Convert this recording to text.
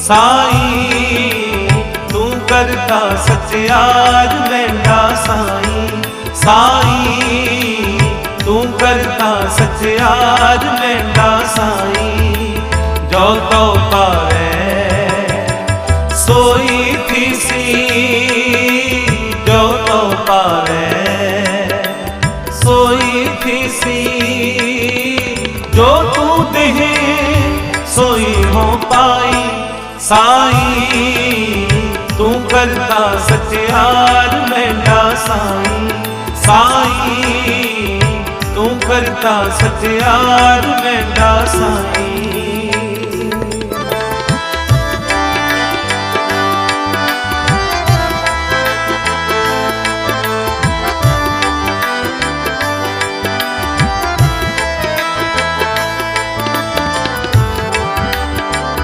ਸਾਈ ਤੂੰ ਕਰਤਾ ਸਚਿਆਰ ਲੈਂਦਾ ਸਾਈ ਸਾਈ ਤੂੰ ਕਰਤਾ ਸਚਿਆਰ ਲੈਂਦਾ ਸਾਈ ਜੋ ਤੋ ਪਾਵੇ ਸੋਈ ਥੀਸੀ ਜੋ ਤੋ ਪਾਵੇ ਸੋਈ ਥੀਸੀ ਜੋ ਤੂੰ ਦੇਹ ਸੋਈ ਹੋ ਪਾਈ साई तू करता सत्यार मेरा साईं साई तू करता सत्यार मेरा साईं